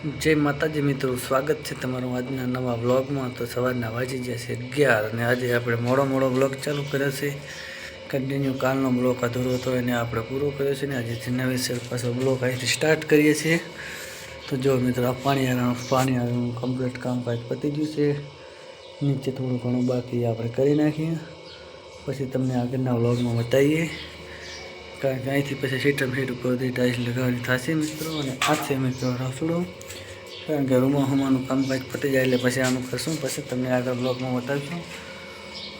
જય માતાજી મિત્રો, સ્વાગત છે તમારું આજના નવા વ્લોગમાં. તો સવારના વાંચી જાય છે અગિયાર અને આજે આપણે મોડો મોડો વ્લોગ ચાલુ કર્યો છે. કન્ટિન્યુ કાલનો બ્લોક અધૂરો હતો એને આપણે પૂરો કર્યો છે ને આજે નવેસર પાછો બ્લોક અહીંથી સ્ટાર્ટ કરીએ છીએ. તો જો મિત્રો આ પાણી પાણી કમ્પ્લીટ કામકાજ પતી ગયું છે. નીચે થોડું ઘણું બાકી આપણે કરી નાખીએ. પછી તમને આગળના વ્લોગમાં બતાવીએ. કારણ કે અહીંથી પછી સીટમ સીટ ઉપરથી ટાઈલ્સ લગાવવાની થશે મિત્રો, અને આ છે મિત્રો રસોડો. કારણ કે રૂમમાં હમાનું કામકાજ પતી જાય એટલે પછી આનું કરશું. પછી તમને આગળ બ્લોગમાં બતાવીશું.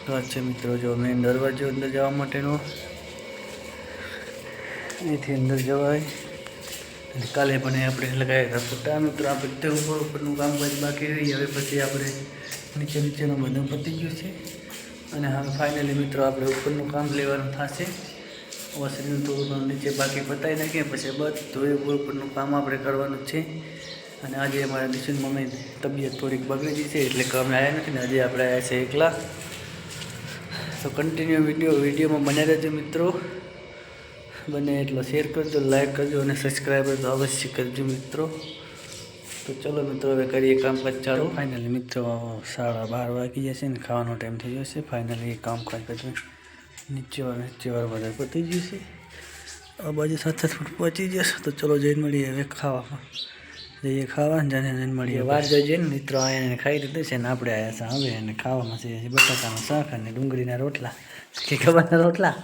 તો છે મિત્રો જો મેન દરવાજો અંદર જવા માટેનો. અહીંથી અંદર જવાય. અને કાલે પણ આપણે લગાવ્યા ફોટા. મિત્રો આ બધે ઉપર ઉપરનું કામકાજ બાકી રહી. હવે પછી આપણે નીચે નીચેનું બધું પતી ગયું છે. અને હવે ફાઇનલી મિત્રો આપણે ઉપરનું કામ લેવાનું થશે. વસરીનું થોડું નીચે બાકી પતાવી નાખીએ, પછી બધું ઉપર ઉપરનું કામ આપણે કરવાનું છે. અને આજે અમારા દિશુન મમ્મી તબિયત થોડીક બગડી ગઈ છે, એટલે કે અમે આવ્યા નથી ને આજે આપણે આવ્યા છે એકલા. તો કન્ટિન્યુ વીડિયો વિડીયોમાં બન્યા રહેજો મિત્રો. બને એટલો શેર કરજો લાઈક કરજો અને સબસ્ક્રાઈબર તો અવશ્ય કરજો મિત્રો. તો ચલો મિત્રો, હવે કરીએ કામકાજ ચાલુ. ફાઇનલી મિત્રો, સાડા બાર વાગી જશે ને ખાવાનો ટાઈમ થઈ જશે. ફાઇનલી કામકાજ બધું નીચે વાર નીચે વાર બધા પતી ગયું છે. આ બાજુ સાથે ફૂટ પહોંચી જશે તો ચલો જઈને મળીએ હવે ખાવામાં. જઈએ ખાવા જાને જઈને મળીએ. વાર જોઈએ ને મિત્રો આયા એને ખાઈ દીધું છે ને આપણે આવ્યા છે હવે અને ખાવામાં છે બટાકાનું શાક અને ડુંગળીના રોટલા. કે ખબરના રોટલા?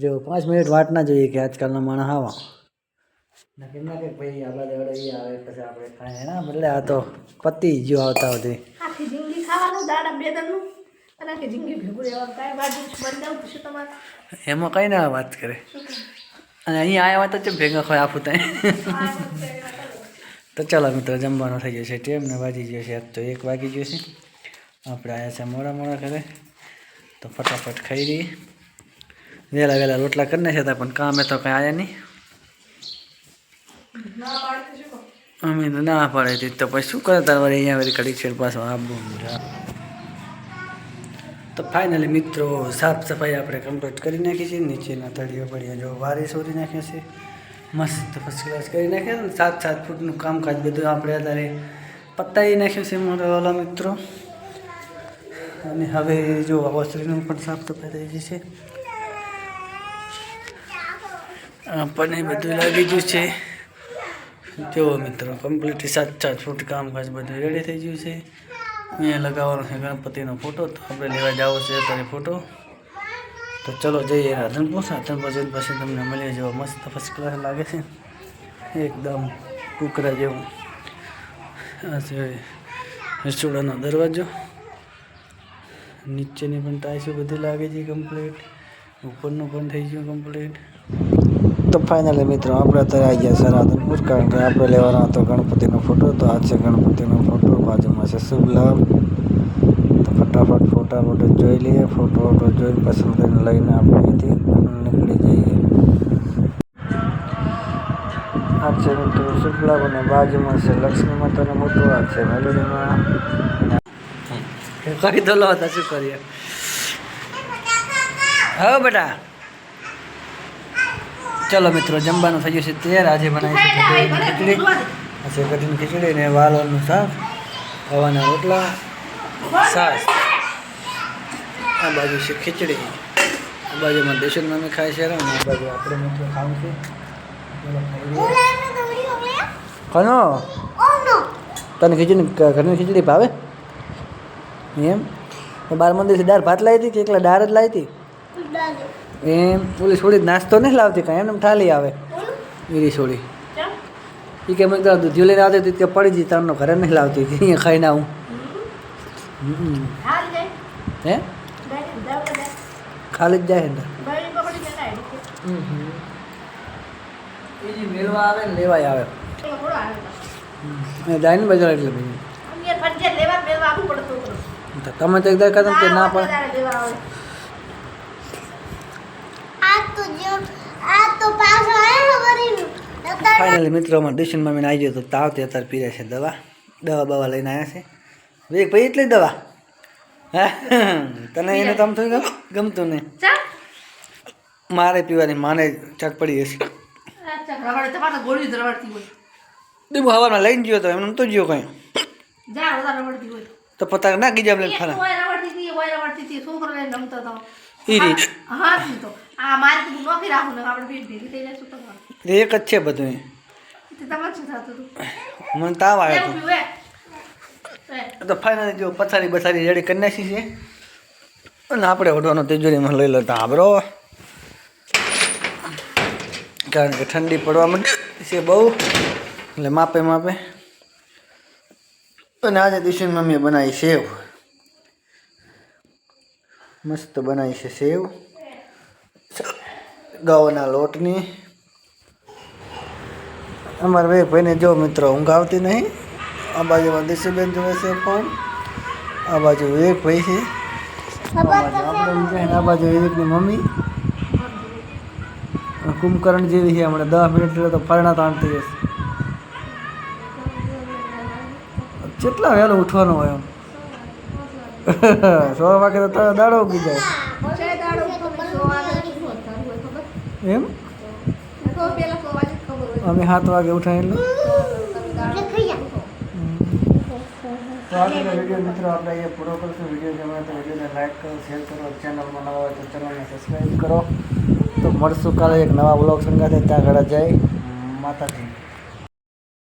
જો પાંચ મિનિટ વાટ ના જોઈએ કે આજકાલના માણસ આવા. ના ના કે ભાઈ આ બાજુ આવે પછી આપણે ખાય ના બદલે આ તો પતી ગયો આવતા સુધી. ખાવાનું દાડા બે એમાં કઈ ના વાત કરે. અને અહીંયા આવ્યા તો ચમ ભેગા ખોય આપું ત્યાં? તો ચાલો મિત્રો જમવાનો થઈ ગયો છે. ટેમ ને વાગી ગયો છે. આજ તો એક વાગી ગયો છે. આપણે આવ્યા છે મોડા મોડા ઘરે. તો ફટાફટ ખાઈ રહીએ વહેલા વહેલા રોટલા કરી નાખ્યા હતા પણ કામે તો કંઈ આવ્યા નહીં. અમે ના પાડે. તો પછી શું કરે તારે અહીંયા વળી કડી છે પાછો આબુ. તો ફાઇનલી મિત્રો સાફ સફાઈ આપણે કમ્પ્લીટ કરી નાખી છે. નીચેના તળિયા પડ્યા જો વારી સોરી નાખ્યા છે. મસ્ત ફર્સ્ટ ક્લાસ કરી નાખ્યા ને સાત સાત ફૂટનું કામકાજ બધું આપણે અત્યારે પતાવી નાખ્યું છે મારા મિત્રો. અને હવે જો વસ્ત્રીનું પણ સાફ સફાઈ થઈ ગઈ છે. આપણને બધું લાગી ગયું છે. જો મિત્રો કમ્પ્લીટ સાત સાત ફૂટ કામકાજ બધું રેડી થઈ ગયું છે. અહીંયા લગાવવાનો છે ગણપતિનો ફોટો તો આપણે લેવા જાવો છે અત્યારે ફોટો તો ચલો જઈએ રાધનપુર રાધનપુર જઈને પછી તમને મળીએ જેવો મસ્ત ફર્સ્ટ ક્લાસ લાગે છે. એકદમ કુકરા જેવું. આ છે રસોડાનો દરવાજો. નીચેની પણ ટાઈસો બધી લાગે છે કમ્પ્લીટ ઉપરનું પણ થઈ ગયું કમ્પ્લીટ તો ફાઇનલી મિત્રો, આપણે અત્યારે આવી ગયા છે રાધનપુર કારણ કે આપણે લેવાનો હતો ગણપતિનો ફોટો તો આ છે ગણપતિનો ફોટો બાજુમાં છે શુભ લાભ તો ફટાફટ ફોટા ફોટો જોઈ લઈએ. ફોટો ફોટો જોઈને પસંદ કરીને લઈને આપણે અહીંથી નીકળી જઈએ. આ છે મિત્રો શુભ લાભ અને બાજુમાં છે લક્ષ્મી માતાનો મોટો આ છે મેલોડીમાં. કરી દો લો શું કરીએ. હા બેટા. ચલો મિત્રો જમવાનું થઈ ગયું છે તૈયાર. આજે બનાવી ખીચડી. આ છે કઢીની ખીચડી ને વાલોનું શાક હવાના રોટલા છાશ આ બાજુ છે ખીચડી. આ બાજુમાં દેશન મમ્મી ખાય છે અને આ બાજુ આપણે મિત્રો ખાવું છે. કનો તને ખીચડી ઘરની ખીચડી ભાવે? એમ? બાર બાર મંદિરથી દાળ ભાત લાવી હતી કે એકલા દાળ જ લાવી હતી? એમ ઓલી છોડી નાસ્તો નહીં લાવતી કાંઈ એમને થાલી આવે. ઈરી છોડી. કેમ એ કે મેં કીધું દૂધિયું લઈને આવતી હતી કે પડી જઈ તારનો ઘરે નહીં લાવતી હતી અહીંયા ખાઈને આવું. હમ. હાલ જાય. હે? ગાડી દાવડા જાય ખાલી જ જાય ને ગાડી પકડી જતા એ જે મેળવા આવે ને લેવાય આવે. ચલો થોડો આવે. એ જાય ને બજાર એટલે બધું અમે ફરજિયાત લેવા જ લેવા આપવું પડે છોકરો. તો તમે તો એકદમ કદમ કે ના પડે તારે લેવા આવે આ તો જો આ તો પાછો આવ્યો વરીનું નતર ફાઇનલી મિત્રોમાં ટ્યુશન મમ્મીને આવી ગયો તો તાવ તે અત્યારે પીરે છે દવા. દવા બવા લઈને આવ્યા છે. વેગ ભાઈ એટલી દવા. હા? તને એને તમ થયું ગમતું નહીં. મારે પીવાની માને ચક પડી જશે દીબુ હવામાં લઈને ગયો તો એમને તો ગયો કંઈ. તો પતંગ ના ગીજા લઈને એક ઈ એક જ છે બધું મને તાવ આવ્યો એવું હતો તો ફાઇનલી જો પથારી બથારી રેડી કરી નાખી છે. અને આપણે ઓઢવાનો તિજોરીમાં લઈ લેતા આબરો કારણ કે ઠંડી પડવા માંડી છે બહુ. એટલે માપે માપે. અને આજે દિવસે મમ્મીએ બનાવી સેવ. મસ્ત બનાવી છે સેવ. ગવાના લોટની. અમારા બે ભાઈને જો મિત્રો ઊંઘ આવતી નહીં. આ બાજુમાં દિશુબેન જોવે છે ફોન. આ બાજુ વિવેક ભાઈ છે. આ બાજુ આપણે વિવેકની મમ્મી. કુંભકર્ણ જેવી છે હમણાં દસ મિનિટ એટલે તો ફરણા તાણતી જશે કેટલા વહેલો ઉઠવાનું હોય એમ? સો વાગે તો તારો દાડો ઉગી જાય. એમ? અમે સાત વાગે ઉઠાય. તો આજનો વીડિયો મિત્રો આપણે અહીંયા પૂરો કરશું. વીડિયો ગમે તો વિડીયોને લાઈક કરો શેર કરો ચેનલમાં નવા હોય તો ચેનલને સબસ્ક્રાઈબ કરો. તો મળશું કાલે એક નવા બ્લોગ સંગાથે. ત્યાં આગળ જાય. માતાજી.